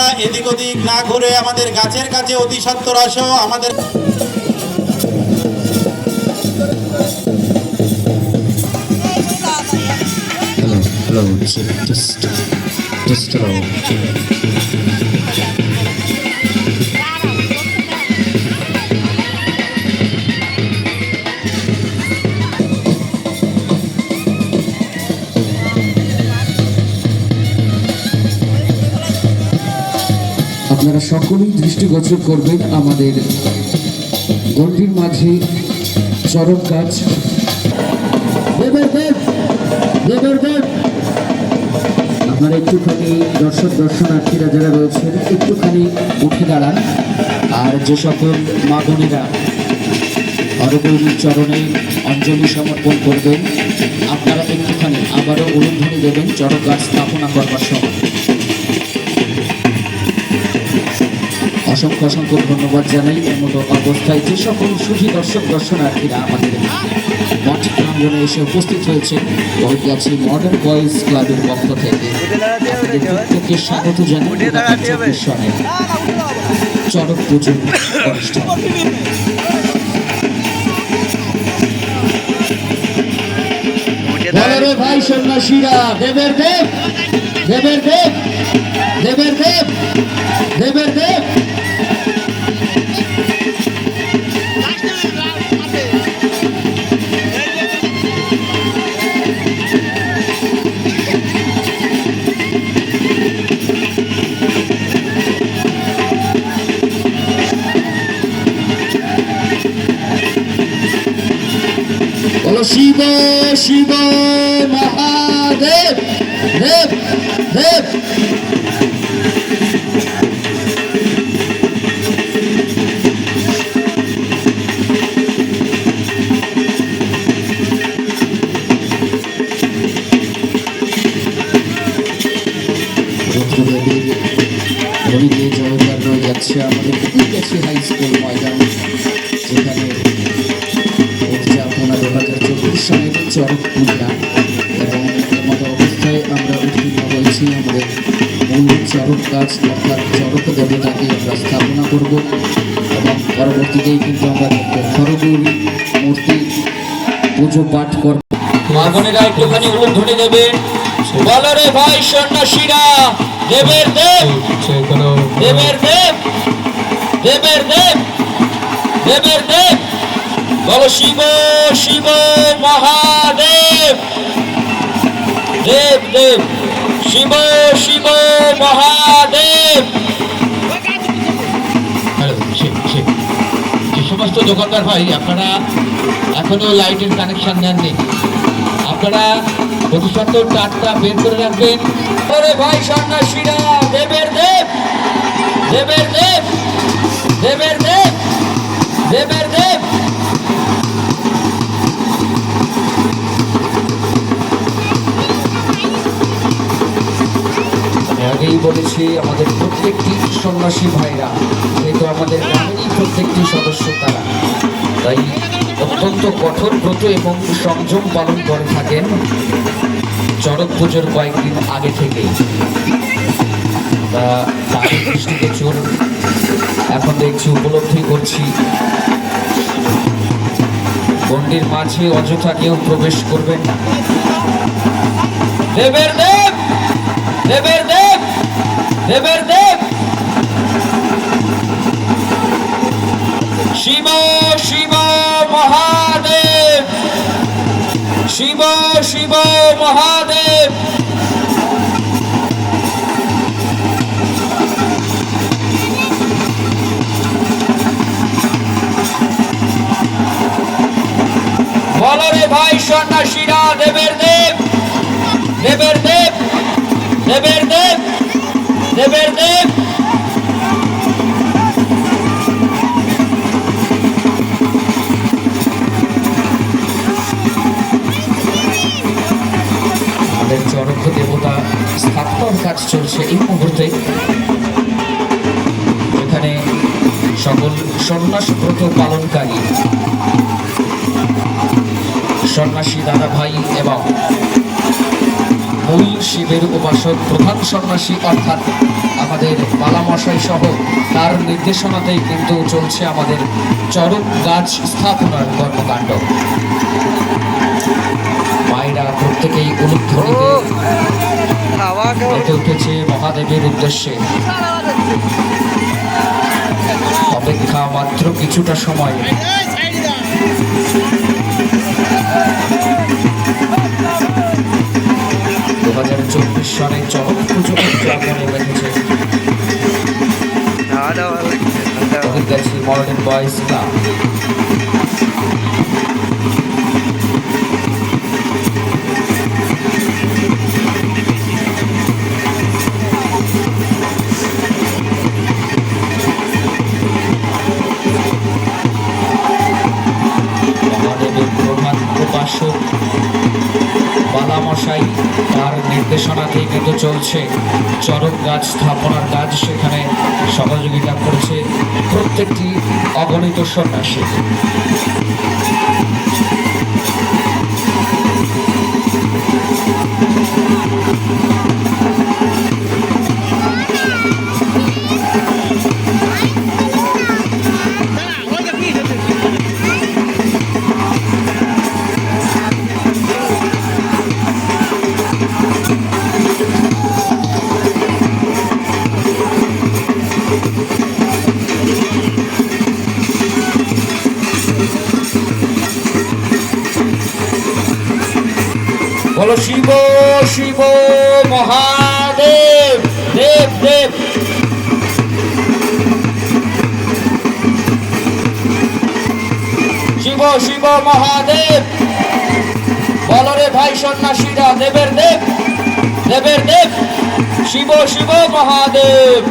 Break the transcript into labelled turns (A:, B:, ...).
A: তোমরা এদিক ওদিক না ঘুরে আমাদের গাছের কাছে অতি সত্তর আসো আমাদের
B: Hello, hello, just, just, just hello.
C: আপনারা সকলেই দৃষ্টিগোচর করবেন আমাদের গন্ডির মাঝে দেবের দেব আপনারা একটুখানি দর্শক, দর্শনার্থীরা যারা রয়েছেন, একটুখানি উঠে দাঁড়ান। আর যে সকল মা বোনেরা হরগৌরীর চরণে অঞ্জলি সমর্পণ করবেন, আপনারা একটুখানি আবারও উলুধ্বনি দেবেন চরক গাছ স্থাপনা করবার সময়। অসংখ্য অসংখ্য ধন্যবাদ জানাই। এর মতো অবস্থায় যে সকল সুখী দর্শক, দর্শনার্থীরা আমাদের মঠ প্রাঙ্গনে এসে উপস্থিত হয়েছেন বৈগাছি মডার্ন বয়েজ ক্লাবের পক্ষ থেকে। আপনাদের প্রত্যেককে স্বাগত জানাই চরক পুজোর অনুষ্ঠান। ভাই সন্ন্যাসীরা, দেবের দেব দেবের দেব দেবের দেব দেবের দেব। শিব শিব মহাদেব দেব দেব। রবিকে জয়গান রয়ে যাচ্ছে আমাদের হাই স্কুল ময়দান যেখানে চরক পূজা এবং এমতো অবস্থায় আমরা উৎকীর্ণ হয়েছি আমাদের মূল চরক গাছ অর্থাৎ চরক দেবতাকে আমরা স্থাপনা করব এবং পরবর্তীতেই কিন্তু আমরা হরগৌরী মূর্তি পুজো পাঠ করব
D: মা বোনেরা একটুখানি উলুধ্বনি দেবেন বলো রে ভাই, সন্ন্যাসীরা, দেবের দেব দেবের দেব দেবের দেব দেবের দেব। বলো শিব শিব মহাদেব। দেব দেব। শিব শিব মহাদেব। যে সমস্ত দোকানদার ভাই, আপনারা এখনও লাইটের কানেকশন নেননি। আপনারা প্রতিশত টাটটা বের করে রাখবেন। ওরে ভাই, সন্ন্যাসীরা, দেবের দেব। দেবের দেব। দেবের দেব। দেবের দেব।
C: বলেছি আমাদের প্রত্যেকটি সন্ন্যাসী ভাইরা যেহেতু আমাদের গ্রামেরই প্রত্যেকটি সদস্য তারা। তাই অত্যন্ত কঠোর, ব্রত এবং সংযম পালন করে থাকেন চড়ক পুজোর কয়েকদিন আগে দৃষ্টিতে চোর এখন দেখছি উপলব্ধি করছি। গন্ডির মাঝে অযথা কেউ প্রবেশ করবেন
D: দেবের দেব! দেবের দেব! দেবের দেব। শিব শিব মহাদেব। শিব শিব মহাদেব। বলো রে ভাই সন্ন্যাসীরা দেবের দেব। দেবের দেব
C: আমাদের চরক দেবতা স্থাপন কাজ চলছে এই মুহূর্তে। এখানে সকল সন্ন্যাস ব্রত পালনকারী, সন্ন্যাসী দাদা ভাই এবং মূল শিবের উপাসক প্রধান সন্ন্যাসী অর্থাৎ আমাদের বালামশাই সহ তার নির্দেশনাতেই কিন্তু চলছে আমাদের চরক গাছ স্থাপনার কর্মকাণ্ড। মায়েরা প্রত্যেকেই উলুধ্বনিতে উঠেছে মহাদেবের উদ্দেশ্যে। অপেক্ষা মাত্র কিছুটা সময়। দু হাজার চব্বিশ সালে চরক পুজো উদযাপনে রেখেছে গেছি মডার্ন বয়েজ ক্লাব নির্দেশনাতেই কিন্তু চলছে। চরক গাছ স্থাপনার কাজ সেখানে সহযোগিতা করছে প্রত্যেকটি অগণিত সন্ন্যাসী। বলো, শিব শিব মহাদেব, দেব দেব। শিব শিব মহাদেব, বলো রে ভাই সন্ন্যাসীরা, দেবের দেব দেবের দেব, শিব শিব মহাদেব।